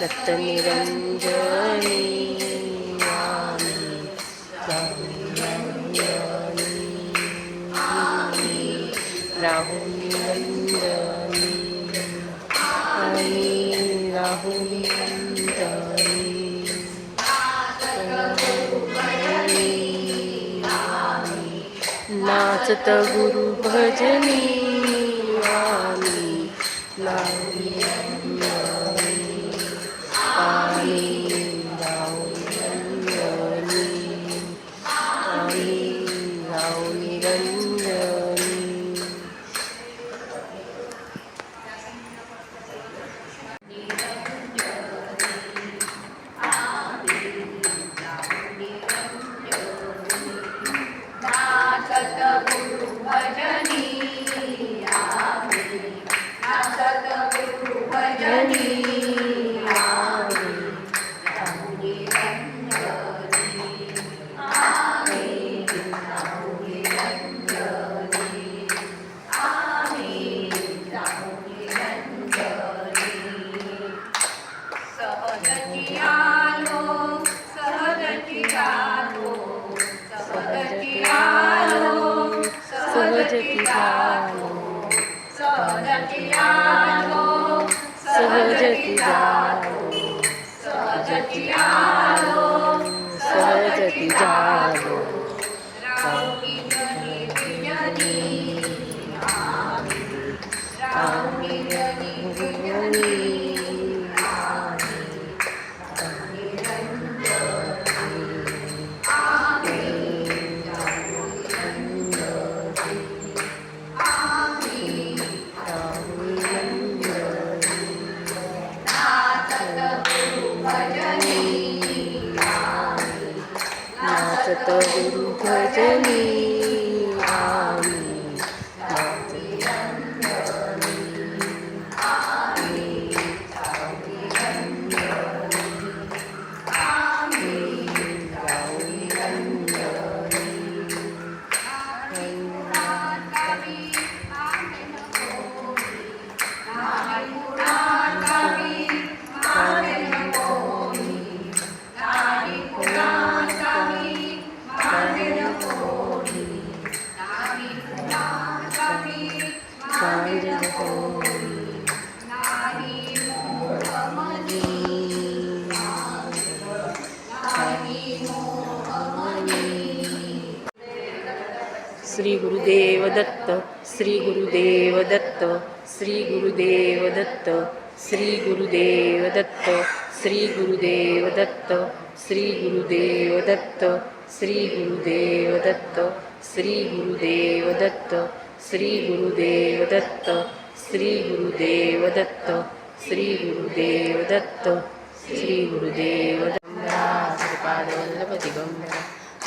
रत्तनिरञ्जनी सत गुरु भजनी आमी नामी आमी रावणी आमी रावणी सरस्वती जा श्री गुरुदेव दत्त श्री गुरुदेव दत्त श्री गुरुदेव दत्त श्री गुरुदेव दत्त श्री गुरुदेव दत्त श्री गुरुदेव दत्त श्री गुरुदेव दत्त श्री गुरुदेव दत्त श्री गुरुदेव दत्त श्री गुरुदेव दत्त श्री गुरुदेव दत्त श्री गुरुदेव दत्त श्रीपादवल्लभ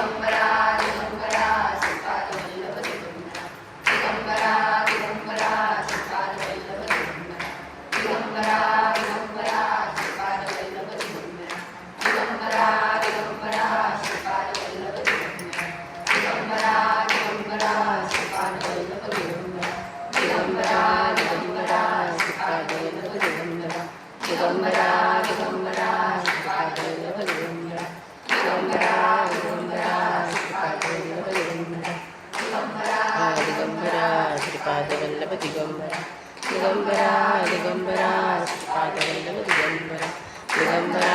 para ദിഗംബര ദിഗംബര ദിഗംബര